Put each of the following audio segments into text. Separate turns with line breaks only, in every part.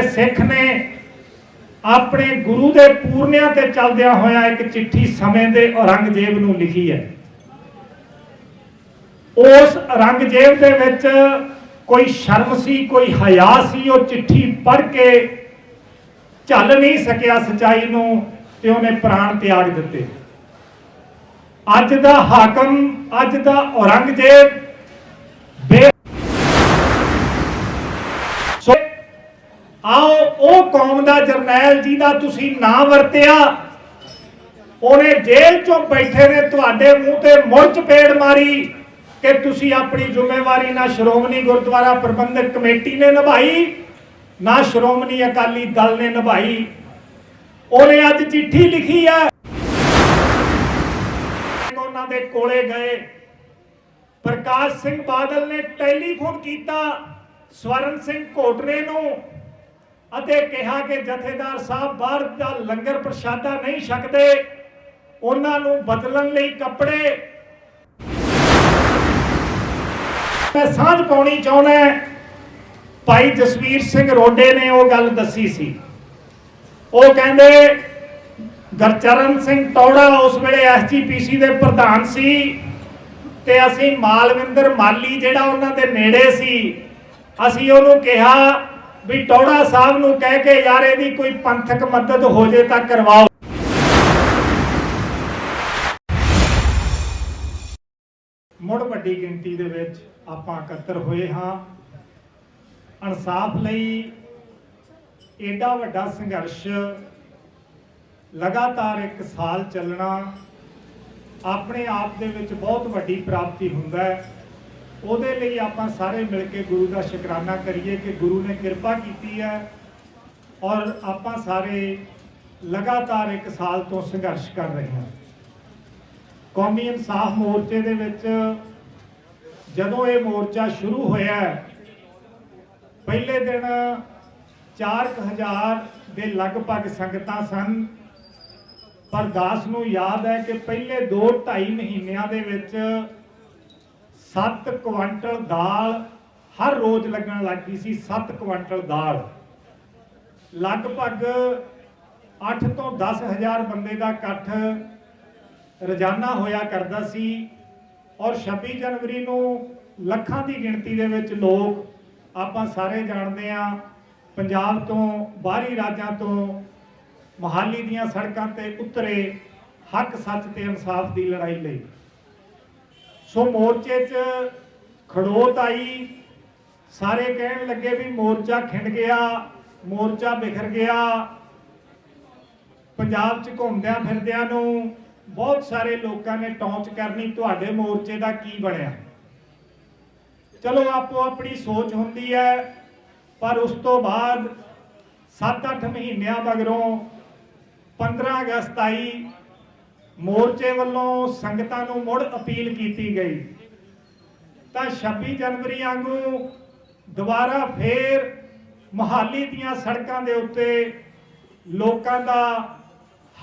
ਦੇ ਸਿੱਖ ਨੇ, ਆਪਣੇ ਗੁਰੂ ਦੇ ਪੂਰਨਿਆਂ ਤੇ ਚੱਲਦਿਆਂ ਹੋਇਆ ਇੱਕ ਚਿੱਠੀ ਸਮੇਂ ਦੇ ਔਰੰਗਜ਼ੇਬ ਨੂੰ ਲਿਖੀ ਹੈ। ਉਸ ਔਰੰਗਜ਼ੇਬ ਦੇ ਵਿੱਚ ਕੋਈ ਸ਼ਰਮ ਸੀ, ਕੋਈ ਹਯਾ ਸੀ, ਉਹ ਚਿੱਠੀ ਪੜ੍ਹ ਕੇ ਝੱਲ ਨਹੀਂ ਸਕਿਆ ਸਚਾਈ ਨੂੰ ਤੇ ਉਹਨੇ ਪ੍ਰਾਣ ਤਿਆਗ ਦਿੱਤੇ। ਅੱਜ ਦਾ ਹਾਕਮ, ਅੱਜ ਦਾ ਔਰੰਗਜ਼ੇਬ ਉਹ ਕੌਮ ਦਾ ਜਰਨੈਲ ਜਿਹਦਾ ਤੁਸੀਂ ਨਾਂ ਵਰਤਿਆ। ਉਹਨੇ ਜੇਲ੍ਹ ਚੋਂ ਬੈਠੇ ਨੇ, ਤੁਹਾਡੇ ਮੂੰਹ ਤੇ ਮੁੜ ਚਪੇੜ ਮਾਰੀ ਕਿ ਤੁਸੀਂ ਆਪਣੀ ਜ਼ਿੰਮੇਵਾਰੀ ਨਾ ਸ਼੍ਰੋਮਣੀ ਗੁਰਦੁਆਰਾ ਪ੍ਰਬੰਧਕ ਕਮੇਟੀ ਨੇ ਨਿਭਾਈ, ਨਾ ਸ਼੍ਰੋਮਣੀ ਅਕਾਲੀ ਦਲ ਨੇ ਨਿਭਾਈ। ਉਹਨੇ ਅੱਜ ਚਿੱਠੀ ਲਿਖੀ ਹੈ ਉਹਨਾਂ ਦੇ ਕੋਲੇ ਗਏ। ਪ੍ਰਕਾਸ਼ ਸਿੰਘ ਬਾਦਲ ਨੇ ਟੈਲੀਫੋਨ ਕੀਤਾ। ਸਵਰਨ ਸਿੰਘ ਕੋਟਰੇ ਨੂੰ ਅਤੇ ਕਿਹਾ ਕਿ ਜਥੇਦਾਰ ਸਾਹਿਬ ਬਾਹਰ ਦਾ ਲੰਗਰ ਪ੍ਰਸ਼ਾਦਾ ਨਹੀਂ ਛਕਦੇ, ਉਹਨਾਂ ਨੂੰ ਬਦਲਣ ਲਈ ਕੱਪੜੇ। ਮੈਂ ਸਾਂਝ ਪਾਉਣੀ ਚਾਹੁੰਦਾ ਭਾਈ ਜਸਵੀਰ ਸਿੰਘ ਰੋਡੇ ਨੇ ਉਹ ਗੱਲ ਦੱਸੀ ਸੀ। ਉਹ ਕਹਿੰਦੇ, ਗਰਚਰਨ ਸਿੰਘ ਟੌੜਾ ਉਸ ਵੇਲੇ ਐਸਜੀਪੀਸੀ ਦੇ ਪ੍ਰਧਾਨ ਸੀ ਤੇ ਅਸੀਂ ਮਾਲਵਿੰਦਰ ਮਾਲੀ ਜਿਹੜਾ ਉਹਨਾਂ ਦੇ ਨੇੜੇ ਸੀ, ਅਸੀਂ ਉਹਨੂੰ ਕਿਹਾ ਵੀ ਟੌੜਾ ਸਾਹਿਬ ਨੂੰ ਕਹਿ ਕੇ ਯਾਰ ਇਹਦੀ ਕੋਈ ਪੰਥਕ ਮਦਦ ਹੋ ਜੇ ਤਾਂ ਕਰਵਾਓ। ਮੁੜ ਵੱਡੀ ਗਿਣਤੀ ਦੇ ਵਿੱਚ ਆਪਾਂ ਇਕੱਤਰ ਹੋਏ ਹਾਂ। ਇਨਸਾਫ ਲਈ ਏਡਾ ਵੱਡਾ ਸੰਘਰਸ਼ ਲਗਾਤਾਰ ਇੱਕ ਸਾਲ ਚੱਲਣਾ ਆਪਣੇ ਆਪ ਦੇ ਵਿੱਚ ਬਹੁਤ ਵੱਡੀ ਪ੍ਰਾਪਤੀ ਹੁੰਦਾ ਹੈ। ਉਹਦੇ ਲਈ ਆਪਾਂ ਸਾਰੇ ਮਿਲ ਕੇ ਗੁਰੂ ਦਾ ਸ਼ੁਕਰਾਨਾ ਕਰੀਏ ਕਿ ਗੁਰੂ ਨੇ ਕਿਰਪਾ ਕੀਤੀ ਹੈ ਔਰ ਆਪਾਂ ਸਾਰੇ ਲਗਾਤਾਰ ਇੱਕ ਸਾਲ ਤੋਂ ਸੰਘਰਸ਼ ਕਰ ਰਹੇ ਹਾਂ। ਕੌਮੀ ਇਨਸਾਫ ਮੋਰਚੇ ਦੇ ਵਿੱਚ ਜਦੋਂ ਇਹ ਮੋਰਚਾ ਸ਼ੁਰੂ ਹੋਇਆ ਪਹਿਲੇ ਦਿਨ 4000 ਦੇ ਲਗਭਗ ਸੰਗਤਾਂ ਸਨ। ਪਰ ਦਾਸ ਨੂੰ ਯਾਦ ਹੈ ਕਿ ਪਹਿਲੇ 2-2.5 ਮਹੀਨਿਆਂ ਦੇ ਵਿੱਚ 7 ਕੁਆਂਟਲ ਦਾਲ ਹਰ ਰੋਜ਼ ਲੱਗਣ ਲੱਗ ਗਈ ਸੀ 7 ਕੁਆਂਟਲ ਦਾਲ। ਲਗਭਗ 8 ਤੋਂ 10000 ਬੰਦੇ ਦਾ ਇਕੱਠ ਰੋਜ਼ਾਨਾ ਹੋਇਆ ਕਰਦਾ ਸੀ ਔਰ 26 ਜਨਵਰੀ ਨੂੰ ਲੱਖਾਂ ਦੀ ਗਿਣਤੀ ਦੇ ਵਿੱਚ ਲੋਕ ਆਪਾਂ ਸਾਰੇ ਜਾਣਦੇ ਆ ਪੰਜਾਬ ਤੋਂ, ਬਾਹਰੀ ਰਾਜਾਂ ਤੋਂ ਮਹਾਲੀ ਦੀਆਂ ਸੜਕਾਂ ਤੇ ਉਤਰੇ ਹੱਕ ਸੱਚ ਤੇ ਇਨਸਾਫ ਦੀ ਲੜਾਈ ਲਈ। ਸੋ ਮੋਰਚੇ 'ਚ ਖੜੋਤ ਆਈ। ਸਾਰੇ ਕਹਿਣ ਲੱਗੇ ਵੀ ਮੋਰਚਾ ਖਿੰਡ ਗਿਆ, ਮੋਰਚਾ ਬਿਖਰ ਗਿਆ। ਪੰਜਾਬ 'ਚ ਘੁੰਮਦਿਆਂ ਫਿਰਦਿਆਂ ਨੂੰ ਬਹੁਤ ਸਾਰੇ ਲੋਕਾਂ ਨੇ ਟੌਂਚ ਕਰਨੀ, ਤੁਹਾਡੇ ਮੋਰਚੇ ਦਾ ਕੀ ਬਣਿਆ? ਚਲੋ, ਆਪੋ ਆਪਣੀ ਸੋਚ ਹੁੰਦੀ ਹੈ, ਪਰ ਉਸ ਤੋਂ ਬਾਅਦ 7-8 ਮਹੀਨਿਆਂ ਮਗਰੋਂ 15 ਅਗਸਤ ਆਈ। ਮੋਰਚੇ ਵੱਲੋਂ ਸੰਗਤਾਂ ਨੂੰ ਮੁੜ ਅਪੀਲ ਕੀਤੀ ਗਈ। ਤਾਂ 26 ਜਨਵਰੀ ਵਾਂਗੂ ਦੁਬਾਰਾ ਫੇਰ ਮਹਾਲੀ ਦੀਆਂ ਸੜਕਾਂ ਦੇ ਉੱਤੇ ਲੋਕਾਂ ਦਾ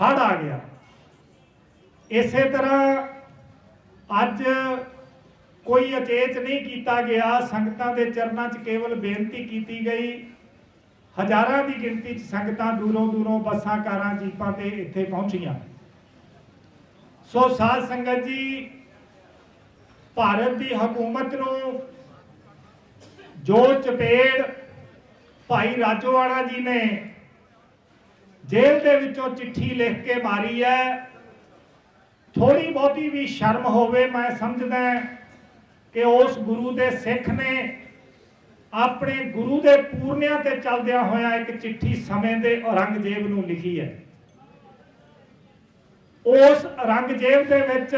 ਹੜ ਆ ਗਿਆ। ਇਸੇ ਤਰ੍ਹਾਂ ਅੱਜ ਕੋਈ ਅਚੇਚ ਨਹੀਂ ਕੀਤਾ ਗਿਆ। ਸੰਗਤਾਂ ਦੇ ਚਰਨਾਂ 'ਚ ਕੇਵਲ ਬੇਨਤੀ ਕੀਤੀ ਗਈ। ਹਜ਼ਾਰਾਂ ਦੀ ਗਿਣਤੀ 'ਚ ਸੰਗਤਾਂ ਦੂਰੋਂ ਦੂਰੋਂ ਬੱਸਾਂ, ਕਾਰਾਂ, ਜੀਪਾਂ ਤੇ ਇੱਥੇ ਪਹੁੰਚੀਆਂ। ਸੋ ਸਾਧ ਸੰਗਤ ਜੀ, ਭਾਰਤ ਦੀ ਹਕੂਮਤ ਨੂੰ ਜੋ ਚਪੇੜ ਭਾਈ ਰਾਜੋਵਾਲਾ ਜੀ ਨੇ ਜੇਲ੍ਹ ਦੇ ਵਿੱਚੋਂ ਚਿੱਠੀ ਲਿਖ ਕੇ ਮਾਰੀ ਹੈ ਥੋੜੀ ਬਹੁਤੀ ਵੀ ਸ਼ਰਮ ਹੋਵੇ, ਮੈਂ ਸਮਝਦਾ ਕਿ ਉਸ ਗੁਰੂ ਦੇ ਸਿੱਖ ਨੇ ਆਪਣੇ ਗੁਰੂ ਦੇ ਪੂਰਨਿਆਂ ਤੇ ਚੱਲਦਿਆਂ ਹੋਇਆ ਇੱਕ ਚਿੱਠੀ ਸਮੇਂ ਦੇ ਔਰੰਗਜ਼ੇਬ ਨੂੰ ਲਿਖੀ ਹੈ। ਉਸ ਔਰੰਗਜ਼ੇਬ ਦੇ ਵਿੱਚ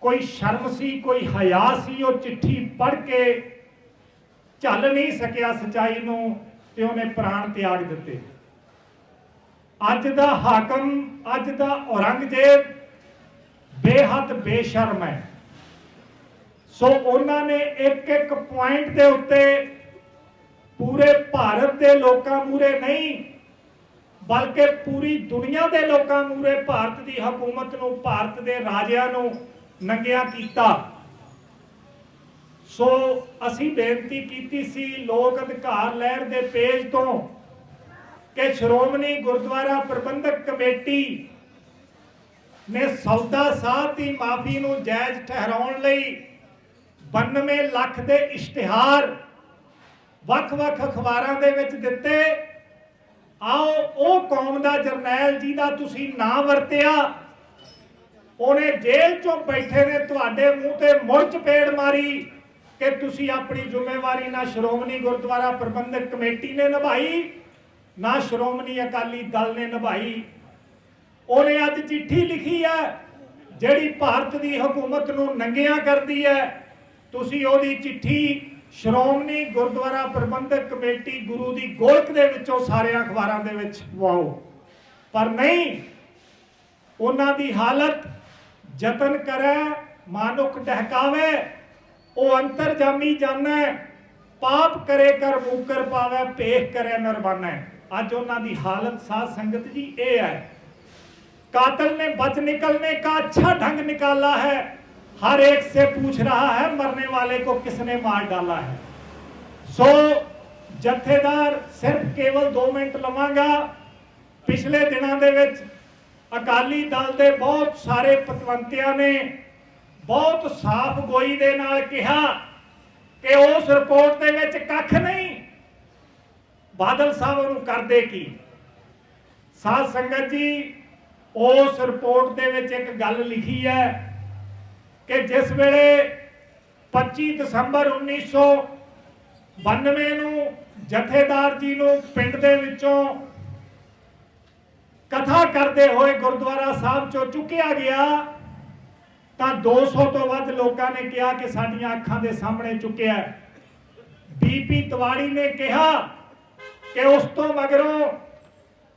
ਕੋਈ ਸ਼ਰਮ ਸੀ, ਕੋਈ ਹਯਾ ਸੀ, ਉਹ ਚਿੱਠੀ ਪੜ੍ਹ ਕੇ ਝੱਲ ਨਹੀਂ ਸਕਿਆ ਸਚਾਈ ਨੂੰ ਤੇ ਉਹਨੇ ਪ੍ਰਾਣ ਤਿਆਗ ਦਿੱਤੇ। ਅੱਜ ਦਾ ਹਾਕਮ, ਅੱਜ ਦਾ ਔਰੰਗਜ਼ੇਬ ਬੇਹੱਦ ਬੇਸ਼ਰਮ ਹੈ। ਸੋ ਉਹਨਾਂ ਨੇ ਇੱਕ ਇੱਕ ਪੁਆਇੰਟ ਦੇ ਉੱਤੇ ਪੂਰੇ ਭਾਰਤ ਦੇ ਲੋਕਾਂ ਮੂਰੇ ਨਹੀਂ ਬਲਕਿ ਪੂਰੀ ਦੁਨੀਆ ਦੇ ਲੋਕਾਂ ਮੂਰੇ ਭਾਰਤ ਦੀ ਹਕੂਮਤ ਨੂੰ, ਭਾਰਤ ਦੇ ਰਾਜਿਆਂ ਨੂੰ ਨੰਗਿਆ ਕੀਤਾ। ਸੋ ਅਸੀਂ ਬੇਨਤੀ ਕੀਤੀ ਸੀ ਲੋਕ ਅਧਿਕਾਰ ਲਹਿਰ ਦੇ ਪੇਜ ਤੋਂ ਕਿ ਸ਼੍ਰੋਮਣੀ ਗੁਰਦੁਆਰਾ ਪ੍ਰਬੰਧਕ ਕਮੇਟੀ ਨੇ ਸੌਦਾ ਸਾਧ ਦੀ ਮਾਫੀ ਨੂੰ ਜਾਇਜ਼ ਠਹਿਰਾਉਣ ਲਈ 92 ਲੱਖ ਦੇ ਇਸ਼ਤਿਹਾਰ ਵੱਖ-ਵੱਖ ਅਖਬਾਰਾਂ ਦੇ ਵਿੱਚ ਦਿੱਤੇ। ਆਓ, ਉਹ ਕੌਮ ਦਾ ਜਰਨੈਲ ਜਿਹਦਾ ਤੁਸੀਂ ਨਾਂ ਵਰਤਿਆ। ਉਹਨੇ ਜੇਲ੍ਹ ਚੋਂ ਬੈਠੇ ਨੇ, ਤੁਹਾਡੇ ਮੂੰਹ ਤੇ ਮੁੜ ਪੇੜ ਮਾਰੀ ਕਿ ਤੁਸੀਂ ਆਪਣੀ ਜ਼ਿੰਮੇਵਾਰੀ ਨਾ ਸ਼੍ਰੋਮਣੀ ਗੁਰਦੁਆਰਾ ਪ੍ਰਬੰਧਕ ਕਮੇਟੀ ਨੇ ਨਿਭਾਈ, ਨਾ ਸ਼੍ਰੋਮਣੀ ਅਕਾਲੀ ਦਲ ਨੇ ਨਿਭਾਈ। ਉਹਨੇ ਅੱਜ ਚਿੱਠੀ ਲਿਖੀ ਹੈ, ਜਿਹੜੀ ਭਾਰਤ ਦੀ ਹਕੂਮਤ ਨੂੰ ਨੰਗਿਆਂ ਕਰਦੀ ਹੈ। ਤੁਸੀਂ ਉਹਦੀ ਚਿੱਠੀ ਸ਼੍ਰੋਮਣੀ ਗੁਰਦੁਆਰਾ ਪ੍ਰਬੰਧਕ ਕਮੇਟੀ ਗੁਰੂ ਦੀ ਗੋਲਕ ਦੇ ਵਿੱਚੋਂ ਸਾਰੇ ਅਖਬਾਰਾਂ ਦੇ ਵਿੱਚ ਵਾਓ। ਪਰ ਨਹੀਂ, ਉਹਨਾਂ ਦੀ ਹਾਲਤ ਯਤਨ ਕਰੈ ਮਾਨੁਕ ਡਹਕਾਵੇ ਉਹ ਅੰਤਰ ਜਾਮੀ ਜਾਣੈ, ਪਾਪ ਕਰੇ ਕਰ ਮੂਕਰ ਪਾਵੇ ਪੇਖ ਕਰੇ ਨਰਬਾਨੈ ਅੱਜ ਉਹਨਾਂ ਦੀ ਹਾਲਤ ਸਾਧ ਸੰਗਤ ਜੀ ਇਹ ਹੈ। ਕਾਤਲ ਨੇ ਬਚ ਨਿਕਲਨੇ ਕਾ ਅੱਛਾ ਢੰਗ ਨਿਕਾਲਾ ਹੈ। हर एक से पूछ रहा है मरने वाले को किसने मार डाला है ਸੋ ਜਥੇਦਾਰ ਸਿਰਫ ਕੇਵਲ 2 ਮਿੰਟ ਲਵਾਂਗਾ ਪਿਛਲੇ ਦਿਨਾਂ ਦੇ ਵਿੱਚ ਅਕਾਲੀ ਦਲ ਦੇ ਬਹੁਤ ਸਾਰੇ ਪਤਵੰਤਿਆਂ ਨੇ ਬਹੁਤ ਸਾਫ਼ ਗੋਈ ਦੇ ਨਾਲ ਕਿਹਾ ਕਿ ਉਸ ਰਿਪੋਰਟ ਦੇ ਵਿੱਚ ਕੱਖ ਨਹੀਂ ਬਾਦਲ ਸਾਹਿਬ ਉਹਨੂੰ ਕਰਦੇ ਕੀ ਸਾਧ ਸੰਗਤ ਜੀ ਉਸ ਰਿਪੋਰਟ ਦੇ ਵਿੱਚ ਇੱਕ ਗੱਲ ਲਿਖੀ ਹੈ ਕਿ ਜਿਸ ਵੇਲੇ 25 ਦਸੰਬਰ 1992 ਨੂੰ ਜਥੇਦਾਰ ਜੀ ਨੂੰ ਪਿੰਡ ਦੇ ਵਿੱਚੋਂ ਕਥਾ ਕਰਦੇ ਹੋਏ ਗੁਰਦੁਆਰਾ ਸਾਹਿਬ ਚੋਂ ਚੁੱਕਿਆ ਗਿਆ, ਤਾਂ 200 ਤੋਂ ਵੱਧ ਲੋਕਾਂ ਨੇ ਕਿਹਾ ਕਿ ਸਾਡੀਆਂ ਅੱਖਾਂ ਦੇ ਸਾਹਮਣੇ ਚੁੱਕਿਆ ਹੈ। ਬੀਪੀ ਤਿਵਾੜੀ ਨੇ ਕਿਹਾ ਕਿ ਉਸ ਤੋਂ ਮਗਰੋਂ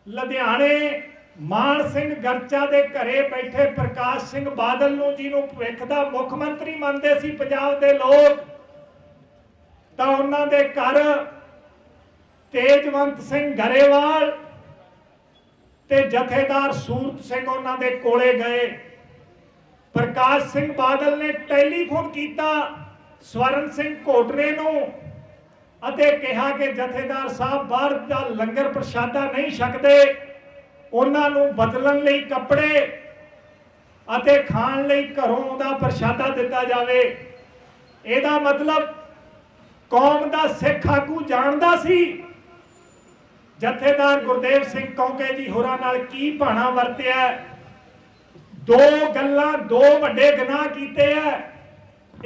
ਲੁਧਿਆਣੇ ਮਾਨ ਸਿੰਘ ਗਰਚਾ ਦੇ ਘਰੇ ਬੈਠੇ ਪ੍ਰਕਾਸ਼ ਸਿੰਘ ਬਾਦਲ ਨੂੰ ਜਿਹਨੂੰ ਭਵਿੱਖ ਦਾ ਮੁੱਖ ਮੰਤਰੀ ਮੰਨਦੇ ਸੀ ਪੰਜਾਬ ਦੇ ਲੋਕ, ਤਾਂ ਉਹਨਾਂ ਦੇ ਘਰ ਤੇਜਵੰਤ ਸਿੰਘ ਗਰੇਵਾਲ ਤੇ ਜਥੇਦਾਰ ਸੂਰਤ ਸਿੰਘ ਉਹਨਾਂ ਦੇ ਕੋਲੇ ਗਏ। ਪ੍ਰਕਾਸ਼ ਸਿੰਘ ਬਾਦਲ ਨੇ ਟੈਲੀਫੋਨ ਕੀਤਾ ਸਵਰਨ ਸਿੰਘ ਕੋਟਰੇ ਨੂੰ ਅਤੇ ਕਿਹਾ ਕਿ ਜਥੇਦਾਰ ਸਾਹਿਬ ਬਾਹਰ ਦਾ ਲੰਗਰ ਪ੍ਰਸ਼ਾਦਾ ਨਹੀਂ ਛਕਦੇ। ਉਹਨਾਂ ਨੂੰ ਬਦਲਣ ਲਈ ਕੱਪੜੇ ਅਤੇ ਖਾਣ ਲਈ ਘਰੋਂ ਦਾ ਪ੍ਰਸ਼ਾਦਾ ਦਿੱਤਾ ਜਾਵੇ। ਇਹਦਾ ਮਤਲਬ ਕੌਮ ਦਾ ਸਿੱਖ ਆਗੂ ਜਾਣਦਾ ਸੀ। ਜਥੇਦਾਰ ਗੁਰਦੇਵ ਸਿੰਘ ਕੌਂਕੇ ਜੀ ਹੋਰਾਂ ਨਾਲ ਕੀ ਭਾਣਾ ਵਰਤਿਆ ਦੋ ਗੱਲਾਂ ਦੋ ਵੱਡੇ ਗੁਨਾਹ ਕੀਤੇ ਐ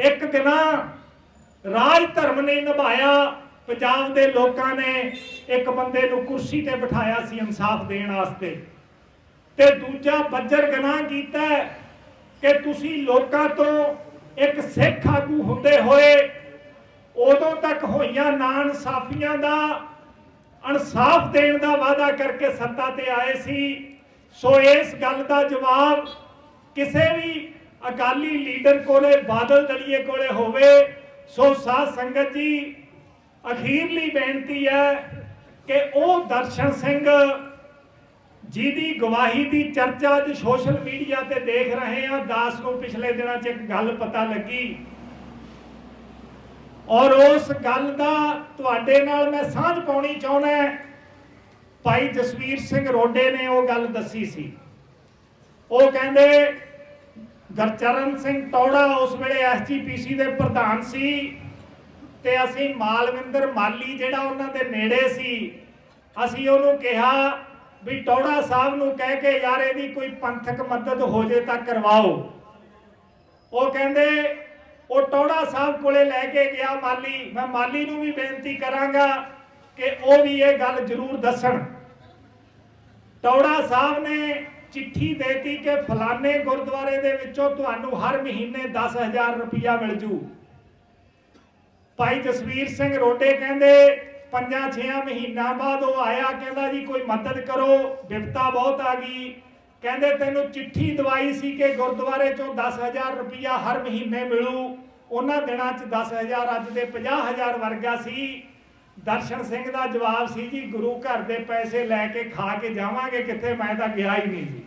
ਇੱਕ ਗੁਨਾਹ ਰਾਜ ਧਰਮ ਨੇ ਨਿਭਾਇਆ। ਪੰਜਾਬ ਦੇ ਲੋਕਾਂ ਨੇ ਇੱਕ ਬੰਦੇ ਨੂੰ ਕੁਰਸੀ ਤੇ ਬਿਠਾਇਆ ਸੀ ਇਨਸਾਫ ਦੇਣ ਵਾਸਤੇ। ਤੇ ਦੂਜਾ ਬੱਜਰ ਗੁਨਾਹ ਕੀਤਾ ਕਿ ਤੁਸੀਂ ਲੋਕਾਂ ਤੋਂ ਇੱਕ ਸਿੱਖ ਆਗੂ ਹੁੰਦੇ ਹੋਏ ਉਦੋਂ ਤੱਕ ਹੋਈਆਂ ਨਾ ਇਨਸਾਫੀਆਂ ਦਾ ਇਨਸਾਫ ਦੇਣ ਦਾ ਵਾਅਦਾ ਕਰਕੇ ਸੱਤਾ ਤੇ ਆਏ ਸੀ। ਸੋ ਇਸ ਗੱਲ ਦਾ ਜਵਾਬ ਕਿਸੇ ਵੀ ਅਕਾਲੀ ਲੀਡਰ ਕੋਲੇ, ਬਾਦਲ ਦਲੀਏ ਕੋਲੇ ਹੋਵੇ, ਸੋ ਸਾਧ ਸੰਗਤ ਜੀ ਅਖੀਰਲੀ ਬੇਨਤੀ ਹੈ ਕਿ ਉਹ ਦਰਸ਼ਨ ਸਿੰਘ ਜਿਹਦੀ ਗਵਾਹੀ ਦੀ ਚਰਚਾ ਅੱਜ ਸੋਸ਼ਲ ਮੀਡੀਆ ਤੇ ਦੇਖ ਰਹੇ ਹਾਂ, ਦਾਸ ਨੂੰ ਪਿਛਲੇ ਦਿਨਾਂ 'ਚ ਇੱਕ ਗੱਲ ਪਤਾ ਲੱਗੀ। ਔਰ ਉਸ ਗੱਲ ਦਾ ਤੁਹਾਡੇ ਨਾਲ ਮੈਂ ਸਾਂਝ ਪਾਉਣੀ ਚਾਹੁੰਦਾ ਭਾਈ ਜਸਵੀਰ ਸਿੰਘ ਰੋਡੇ ਨੇ ਉਹ ਗੱਲ ਦੱਸੀ ਸੀ। ਉਹ ਕਹਿੰਦੇ, ਗਰਚਰਨ ਸਿੰਘ ਟੌੜਾ ਉਸ ਵੇਲੇ ਐਸਜੀਪੀਸੀ ਦੇ ਪ੍ਰਧਾਨ ਸੀ। ਤੇ ਅਸੀਂ ਮਾਲਵਿੰਦਰ ਮਾਲੀ ਜਿਹੜਾ ਉਹਨਾਂ ਦੇ ਨੇੜੇ ਸੀ, ਅਸੀਂ ਉਹਨੂੰ ਕਿਹਾ ਵੀ ਟੌੜਾ ਸਾਹਿਬ ਨੂੰ ਕਹਿ ਕੇ ਯਾਰ ਇਹਦੀ ਕੋਈ ਪੰਥਕ ਮਦਦ ਹੋ ਜੇ ਤਾਂ ਕਰਵਾਓ। ਉਹ ਕਹਿੰਦੇ, ਉਹ ਟੌੜਾ ਸਾਹਿਬ ਕੋਲੇ ਲੈ ਕੇ ਗਿਆ ਮਾਲੀ। ਮੈਂ ਮਾਲੀ ਨੂੰ ਵੀ ਬੇਨਤੀ ਕਰਾਂਗਾ ਕਿ ਉਹ ਵੀ ਇਹ ਗੱਲ ਜ਼ਰੂਰ ਦੱਸਣ। ਟੌੜਾ ਸਾਹਿਬ ਨੇ ਚਿੱਠੀ ਦੇਤੀ ਕਿ ਫਲਾਣੇ ਗੁਰਦੁਆਰੇ ਦੇ ਵਿੱਚੋਂ ਤੁਹਾਨੂੰ ਹਰ ਮਹੀਨੇ 10000 ਰੁਪਇਆ ਮਿਲ ਜੂ। ਭਾਈ ਜਸਵੀਰ ਸਿੰਘ ਰੋਡੇ ਕਹਿੰਦੇ, ਪੰਜਾਂ ਛੇਆਂ ਮਹੀਨਾ ਬਾਅਦ ਉਹ ਆਇਆ, ਕਹਿੰਦਾ ਜੀ, ਕੋਈ ਮਦਦ ਕਰੋ ਵਿਪਤਾ ਬਹੁਤ ਆ ਗਈ। ਕਹਿੰਦੇ ਤੈਨੂੰ ਚਿੱਠੀ ਦਵਾਈ ਸੀ ਕਿ ਗੁਰਦੁਆਰੇ ਚੋਂ 10000 ਰੁਪਇਆ ਹਰ ਮਹੀਨੇ ਮਿਲੂ। ਉਹਨਾਂ ਦਿਨਾਂ 'ਚ 10000 ਅੱਜ ਦੇ 50000 ਵਰਗਾ ਸੀ। ਦਰਸ਼ਨ ਸਿੰਘ ਦਾ ਜਵਾਬ ਸੀ ਜੀ, ਗੁਰੂ ਘਰ ਦੇ ਪੈਸੇ ਲੈ ਕੇ ਖਾ ਕੇ ਜਾਵਾਂਗੇ, ਕਿੱਥੇ? ਮੈਂ ਤਾਂ ਗਿਆ ਹੀ ਨਹੀਂ ਜੀ।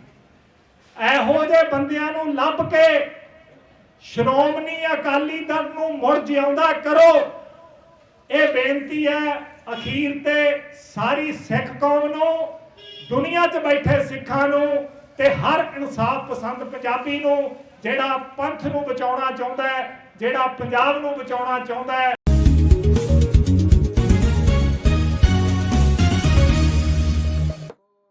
ਇਹੋ ਜਿਹੇ ਬੰਦਿਆਂ ਨੂੰ ਲੱਭ ਕੇ ਸ਼੍ਰੋਮਣੀ ਅਕਾਲੀ ਦਲ ਨੂੰ ਮੁੜ ਜਿਉਂਦਾ ਕਰੋ। ਇਹ ਬੇਨਤੀ ਹੈ, ਅਖੀਰ ਤੇ ਸਾਰੀ ਸਿੱਖ ਕੌਮ ਨੂੰ, ਦੁਨੀਆ 'ਚ ਬੈਠੇ ਸਿੱਖਾਂ ਨੂੰ ਤੇ ਹਰ ਇਨਸਾਫ ਪਸੰਦ ਪੰਜਾਬੀ ਨੂੰ, ਜਿਹੜਾ ਪੰਥ ਨੂੰ ਬਚਾਉਣਾ ਚਾਹੁੰਦਾ ਹੈ, ਜਿਹੜਾ ਪੰਜਾਬ ਨੂੰ ਬਚਾਉਣਾ ਚਾਹੁੰਦਾ ਹੈ।